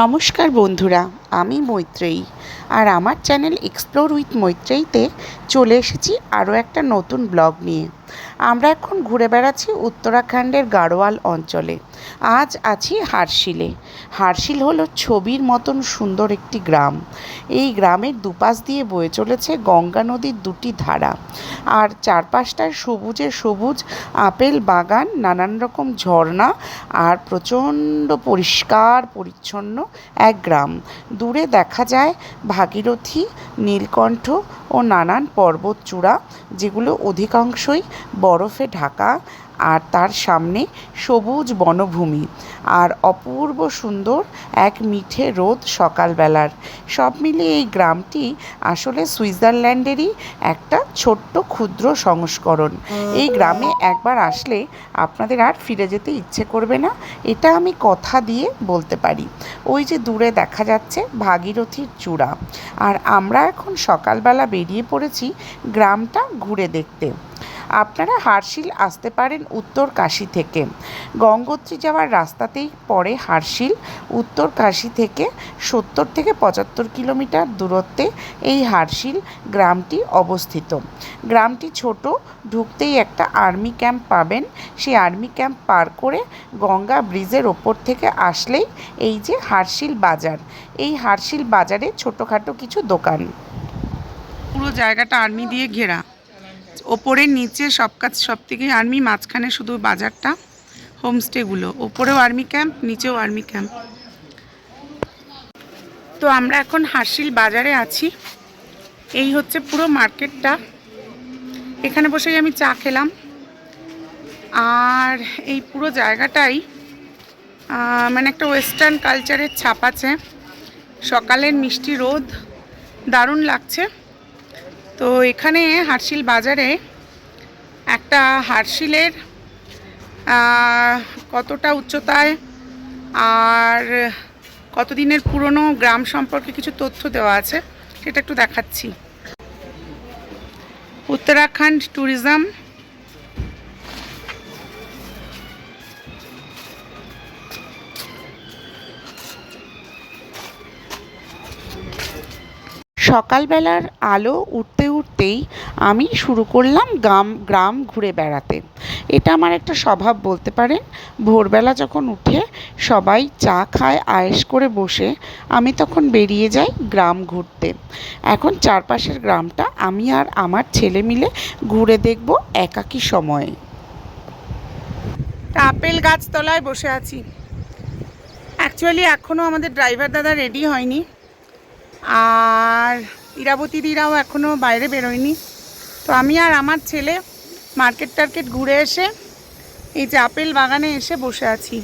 নমস্কার বন্ধুরা আমি মৈত্রেয়ী। আর আমার চ্যানেল এক্সপ্লোর উইথ মৈত্রেয়ীতে চলে এসেছি আরও একটা নতুন ব্লগ নিয়ে। আমরা এখন ঘুরে বেড়াচ্ছি উত্তরাখণ্ডের গাড়োয়াল অঞ্চলে। আজ আছি হারশিলে। হারশিল হলো ছবির মতন সুন্দর একটি গ্রাম। এই গ্রামের দুপাশ দিয়ে বয়ে চলেছে গঙ্গা নদীর দুটি ধারা। আর চারপাশটায় সবুজে সবুজ আপেল বাগান, নানান রকম ঝর্ণা আর প্রচণ্ড পরিষ্কার পরিচ্ছন্ন এক গ্রাম। দূরে দেখা যায় ভাগীরথী, নীলকণ্ঠ ও নানান পর্বতচূড়া যেগুলো অধিকাংশই বরফে ঢাকা আর তার সামনে সবুজ বনভূমি আর অপূর্ব সুন্দর এক মিঠে রোদ সকালবেলার। সব মিলিয়ে এই গ্রামটি আসলে সুইজারল্যান্ডেরই একটা ছোট্ট ক্ষুদ্র সংস্করণ। এই গ্রামে একবার আসলে আপনাদের আর ফিরে যেতে ইচ্ছে করবে না, এটা আমি কথা দিয়ে বলতে পারি। ওই যে দূরে দেখা যাচ্ছে ভাগীরথীর চূড়া। আর আমরা এখন সকালবেলা বেরিয়ে পড়েছি গ্রামটা ঘুরে দেখতে। আপনারা হারশিল আসতে পারেন উত্তর কাশী থেকে। গঙ্গোত্রী যাওয়ার রাস্তাতেই পড়ে হারশিল। উত্তর কাশী থেকে সত্তর থেকে পঁচাত্তর কিলোমিটার দূরত্বে এই হারশিল গ্রামটি অবস্থিত। গ্রামটি ছোট, ঢুকতেই একটা আর্মি ক্যাম্প পাবেন। সেই আর্মি ক্যাম্প পার করে গঙ্গা ব্রিজের ওপর থেকে আসলেই এই যে হারশিল বাজার। এই হারশিল বাজারে ছোটোখাটো কিছু দোকান। পুরো জায়গাটা আর্মি দিয়ে ঘেরা। ওপরে, নিচে সব কাজ সব থেকে আর্মি, মাঝখানে শুধু বাজারটা, হোমস্টেগুলো। ওপরেও আর্মি ক্যাম্প, নিচেও আর্মি ক্যাম্প। তো আমরা এখন হাসিল বাজারে আছি। এই হচ্ছে পুরো মার্কেটটা। এখানে বসেই আমি চা খেলাম। আর এই পুরো জায়গাটাই মানে একটা ওয়েস্টার্ন কালচারের ছাপ আছে। সকালের মিষ্টি রোদ, দারুণ লাগছে। তো এখানে হারশিল বাজারে একটা হারশিলের কতটা উচ্চতায় আর কতদিনের পুরনো গ্রাম সম্পর্কে কিছু তথ্য দেওয়া আছে সেটা একটু দেখাচ্ছি। উত্তরাখণ্ড ট্যুরিজম সকালবেলার আলো উঠতে উঠতেই আমি শুরু করলাম গ্রাম গ্রাম ঘুরে বেড়াতে। এটা আমার একটা স্বভাব বলতে পারেন। ভোরবেলা যখন উঠে সবাই চা খায়, আয়েশ করে বসে, আমি তখন বেরিয়ে যাই গ্রাম ঘুরতে। এখন চারপাশের গ্রামটা আমি আর আমার ছেলে মিলে ঘুরে দেখব একাকী সময়ে। আপেল গাছ তলায় বসে আছি। অ্যাকচুয়ালি এখনও আমাদের ড্রাইভার দাদা রেডি হয়নি। আর ইরাবতী দিরাও এখনও বাইরে বেরোয়নি। তো আমি আর আমার ছেলে মার্কেট টার্কেট ঘুরে এসে এই যে আপেল বাগানে এসে বসে আছি।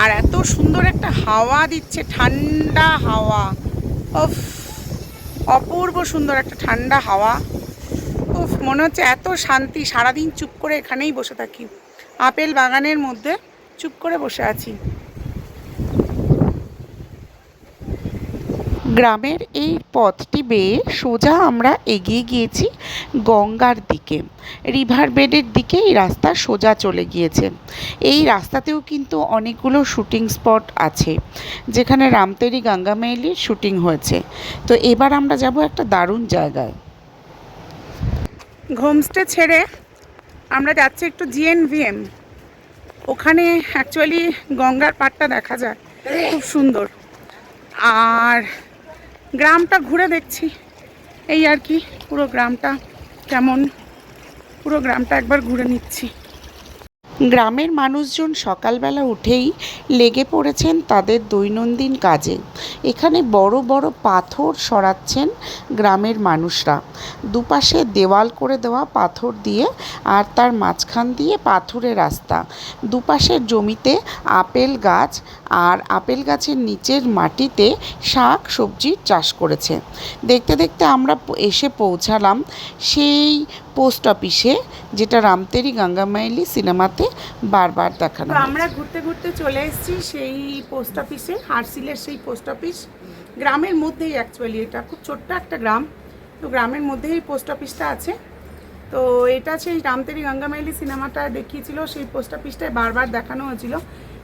আর এত সুন্দর একটা হাওয়া দিচ্ছে, ঠান্ডা হাওয়া। উফ, অপূর্ব সুন্দর একটা ঠান্ডা হাওয়া। উফ, মনে হচ্ছে এত শান্তি, সারাদিন চুপ করে এখানেই বসে থাকি। আপেল বাগানের মধ্যে চুপ করে বসে আছি। গ্রামের এই পথটি বেয়ে সোজা আমরা এগিয়ে গিয়েছি গঙ্গার দিকে। রিভার বেডের দিকে এই রাস্তা সোজা চলে গিয়েছে। এই রাস্তাতেও কিন্তু অনেকগুলো শুটিং স্পট আছে, যেখানে রামতেরি গঙ্গা মেইলির শুটিং হয়েছে। তো এবার আমরা যাব একটা দারুণ জায়গায়। হোমস্টে ছেড়ে আমরা যাচ্ছি একটু জিএনভিএম ওখানে অ্যাকচুয়ালি গঙ্গার পাড়টা দেখা যায়, খুব সুন্দর। আর গ্রামটা ঘুরে দেখছি। এই আর কি পুরো গ্রামটা কেমন। পুরো গ্রামটা একবার ঘুরে নিচ্ছি। গ্রামের মানুষজন সকালবেলা উঠেই লেগে পড়েছেন তাদের দৈনন্দিন কাজে। এখানে বড় বড় পাথর সরাচ্ছেন গ্রামের মানুষরা। দুপাশে দেওয়াল করে দেওয়া পাথর দিয়ে আর তার মাঝখান দিয়ে পাথরের রাস্তা। দুপাশের জমিতে আপেল গাছ আর আপেল গাছের নিচের মাটিতে শাক সবজির চাষ করেছে। দেখতে দেখতে আমরা এসে পৌঁছালাম সেই পোস্ট অফিসে যেটা রামতেরি গঙ্গামাইলি সিনেমাতে বারবার দেখানো আমরা ঘুরতে ঘুরতে চলে এসেছি সেই পোস্ট অফিসে হারসিলের সেই পোস্ট অফিস। গ্রামের মধ্যেই অ্যাকচুয়ালি এটা খুব ছোট্ট একটা গ্রাম। তো গ্রামের মধ্যেই এই পোস্ট অফিসটা আছে। তো এটা সেই রামতেরি গঙ্গামাইলি সিনেমাটা দেখিয়েছিল সেই পোস্ট অফিসটায় বারবার দেখানো হয়েছিল।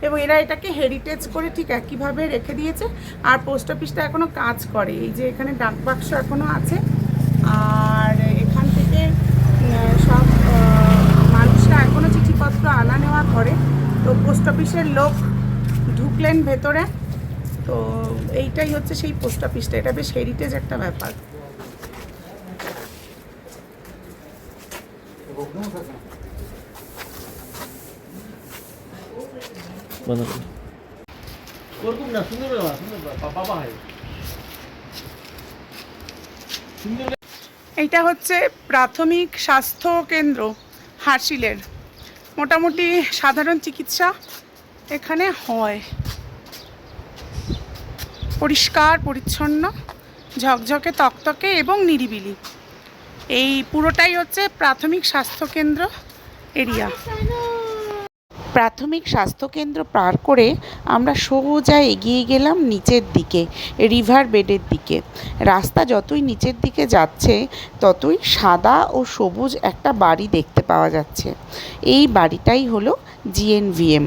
এবং এরা এটাকে হেরিটেজ করে ঠিক একইভাবে রেখে দিয়েছে। আর পোস্ট অফিসটা এখনও কাজ করে। এই যে এখানে ডাক বাক্স এখনও আছে আর এখান থেকে উম, সব আহ, মানুষরা এখনও চিঠিপত্র আনা নেওয়া করে তো পোস্ট অফিসের লোক ঢুকলেন ভেতরে। তো এইটাই হচ্ছে সেই পোস্ট অফিসটা এটা বেশ হেরিটেজ একটা ব্যাপার। এইটা হচ্ছে প্রাথমিক স্বাস্থ্য কেন্দ্র হার্সিলের মোটামুটি সাধারণ চিকিৎসা। এখানে হয়। পরিষ্কার, পরিচ্ছন্ন, ঝকঝকে, তকতকে এবং নিরিবিলি। এই পুরোটাই হচ্ছে প্রাথমিক স্বাস্থ্যকেন্দ্র এরিয়া। প্রাথমিক স্বাস্থ্যকেন্দ্র পার করে আমরা সোজা এগিয়ে গেলাম নিচের দিকে, রিভার বেডের দিকে। রাস্তা যতই নিচের দিকে যাচ্ছে, ততই সাদা ও সবুজ একটা বাড়ি দেখতে পাওয়া যাচ্ছে। এই বাড়িটাই হলো জিএনভিএম।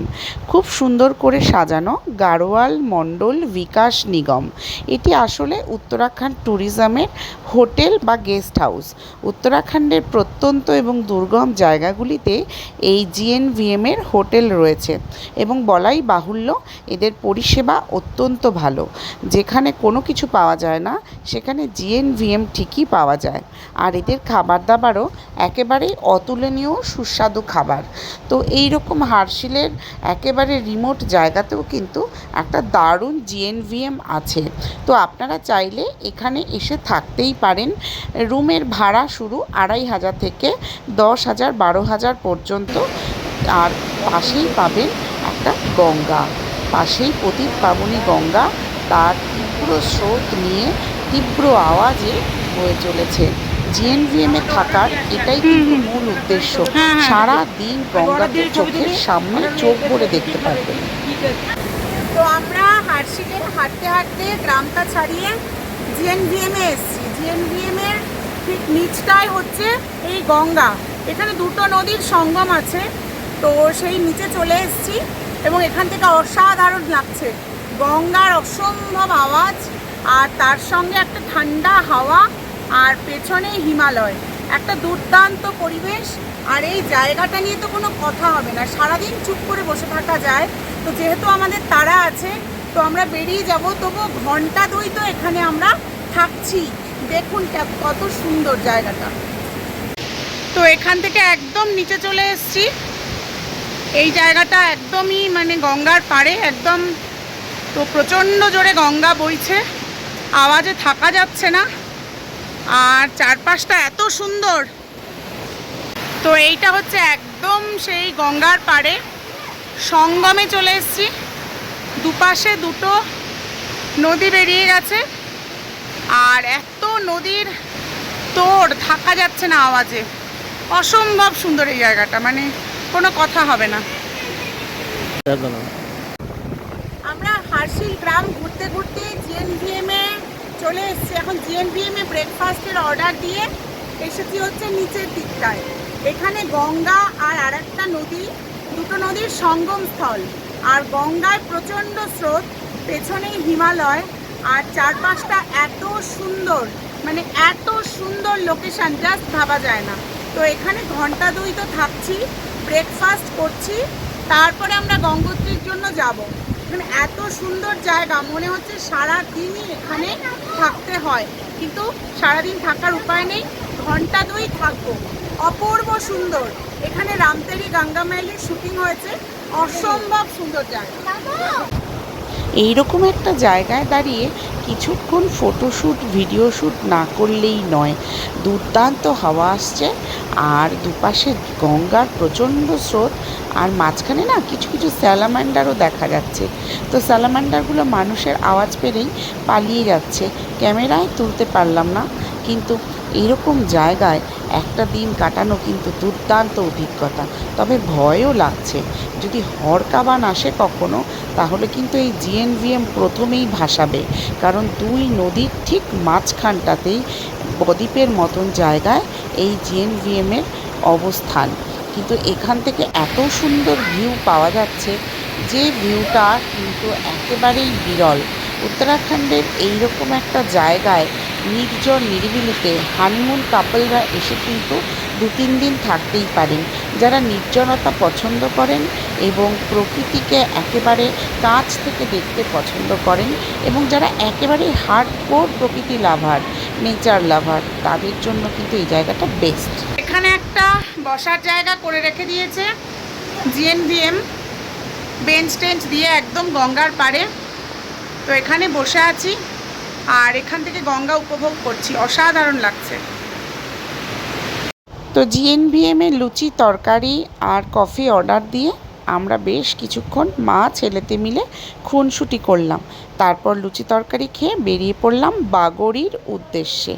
খুব সুন্দর করে সাজানো গাড়োয়াল মণ্ডল বিকাশ নিগম। এটি আসলে উত্তরাখণ্ড ট্যুরিজমের হোটেল বা গেস্ট হাউস। উত্তরাখণ্ডের প্রত্যন্ত এবং দুর্গম জায়গাগুলিতে এই জিএনভিএমের হোটেল রয়েছে এবং বলাই বাহুল্য এদের পরিষেবা অত্যন্ত ভালো। যেখানে কোনো কিছু পাওয়া যায় না, সেখানে জিএনভিএম ঠিকই পাওয়া যায়। আর এদের খাবার দাবারও একেবারেই অতুলনীয় সুস্বাদু খাবার। তো এই রকম হার্শিলের একেবারে রিমোট জায়গাতেও কিন্তু একটা দারুণ জিএনভিএম আছে। তো আপনারা চাইলে এখানে এসে থাকতেই পারেন। রুমের ভাড়া শুরু আড়াই হাজার থেকে দশ হাজার, বারো হাজার পর্যন্ত। আর পাশেই পাবেন একটা গঙ্গা। পাশেই পতিত পাবনী গঙ্গা। তার তীব্র স্রোত নিয়ে তীব্র আওয়াজে বয়ে চলেছে। জিএনভিএমে থাকার এটাই কিন্তু মূল উদ্দেশ্য। হ্যাঁ, হ্যাঁ। সারা দিন গঙ্গাকে চোখের সামনে চোখ ভরে দেখতে পারবেন। তো আমরা হার্সিলের হাঁটতে হাঁটতে গ্রামটা ছাড়িয়ে জিএনভিএমে এসেছি। জিএনভিএমের ঠিক নিচটাই হচ্ছে এই গঙ্গা। এখানে দুটো নদীর সঙ্গম আছে। তো সেই নিচে চলে এসেছি এবং এখান থেকে অসাধারণ লাগছে। গঙ্গার অসম্ভব আওয়াজ আর তার সঙ্গে একটা ঠান্ডা হাওয়া আর পেছনে হিমালয়। একটা দুর্দান্ত পরিবেশ, আর এই জায়গাটা নিয়ে তো কোনো কথা হবে না। সারাদিন চুপ করে বসে থাকা যায়। তো যেহেতু আমাদের তারা আছে, তো আমরা বেরিয়ে যাব। তবু ঘণ্টা দুই তো এখানে আমরা থাকছি। দেখুন কত সুন্দর জায়গাটা। তো এখান থেকে একদম নিচে চলে এসেছি। এই জায়গাটা একদমই মানে গঙ্গার পাড়ে, একদম তো প্রচণ্ড জোরে গঙ্গা বইছে। আওয়াজে থাকা যাচ্ছে না। আর চারপাশটা এত সুন্দর। তো এইটা হচ্ছে একদম সেই গঙ্গার পাড়ে। সঙ্গমে চলে এসেছি। দুপাশে দুটো নদী বেরিয়ে গেছে। আর এত নদীর তোর থাকা যাচ্ছে না আওয়াজে। অসম্ভব সুন্দর এই জায়গাটা মানে কোনো কথা হবে না। আমরা হার্শিল গ্রাম ঘুরতে ঘুরতে জিএনভিএম চলে এসেছি এখন জিএনভিএম এ ব্রেকফাস্টের অর্ডার দিয়ে এসেছি হচ্ছে নিচের দিকটায়। এখানে গঙ্গা আর আরেকটা নদী, দুটো নদীর সঙ্গম স্থল আর গঙ্গায় প্রচণ্ড স্রোত, পেছনেই হিমালয়, আর চারপাশটা এত সুন্দর মানে এত সুন্দর লোকেশন জাস্ট ভাবা যায় না। তো এখানে ঘণ্টা দুই তো থাকছি ব্রেকফাস্ট করছি, তারপরে আমরা গঙ্গোত্রীর জন্য যাব। মানে এত সুন্দর জায়গা। মনে হচ্ছে সারা দিনই এখানে থাকতে হয়। কিন্তু সারাদিন থাকার উপায় নেই, ঘণ্টা দুই থাকব। অপূর্ব সুন্দর। এখানে রামতেরি গঙ্গা মাইলের শুটিং হয়েছে। অসম্ভব সুন্দর জায়গা। এইরকম একটা জায়গায় দাঁড়িয়ে কিছুক্ষণ ফটোশ্যুট ভিডিও শ্যুট না করলেই নয়। দুর্দান্ত হাওয়া আসছে আর দুপাশে গঙ্গার প্রচণ্ড স্রোত আর মাঝখানে না কিছু কিছু স্যালামান্ডারও দেখা যাচ্ছে। তো স্যালামান্ডারগুলো মানুষের আওয়াজ পেলেই পালিয়ে যাচ্ছে। ক্যামেরায় তুলতে পারলাম না, কিন্তু এইরকম জায়গায় একটা দিন কাটানো কিন্তু দুর্দান্ত অভিজ্ঞতা। তবে ভয়ও লাগছে। যদি হরকাবান আসে কখনো, তাহলে কিন্তু এই জিএনভিএম প্রথমেই ভাসাবে। কারণ দুই নদীর ঠিক মাঝখানটাতেই বদ্বীপের মতন জায়গায় এই জিএনভিএমের অবস্থান। কিন্তু এখান থেকে এত সুন্দর ভিউ পাওয়া যাচ্ছে যে ভিউটা কিন্তু একেবারেই বিরল। উত্তরাখণ্ডের এইরকম একটা জায়গায় নির্জন নিরিবিলিতে হানিমুন কাপলরা এসে কিন্তু দু তিন দিন থাকতেই পারেন। যারা নির্জনতা পছন্দ করেন এবং প্রকৃতিকে একেবারে কাছ থেকে দেখতে পছন্দ করেন এবং যারা একেবারে হার্ডকোর প্রকৃতি লাভার নেচার লাভার, তাদের জন্য কিন্তু এই জায়গাটা বেস্ট এখানে একটা বসার জায়গা করে রেখে দিয়েছে জিএনভিএম বেঞ্চ টেঞ্চ দিয়ে একদম গঙ্গার পাড়ে। তো এখানে বসে আছি আর এখান থেকে গঙ্গা উপভোগ করছি। অসাধারণ লাগছে। তো জিএনভিএমের লুচি, তরকারি আর কফি অর্ডার দিয়ে আমরা বেশ কিছুক্ষণ মা ছেলেতে মিলে খুনসুটি করলাম। তারপর লুচি তরকারি খেয়ে বেরিয়ে পড়লাম বাগড়ির উদ্দেশ্যে।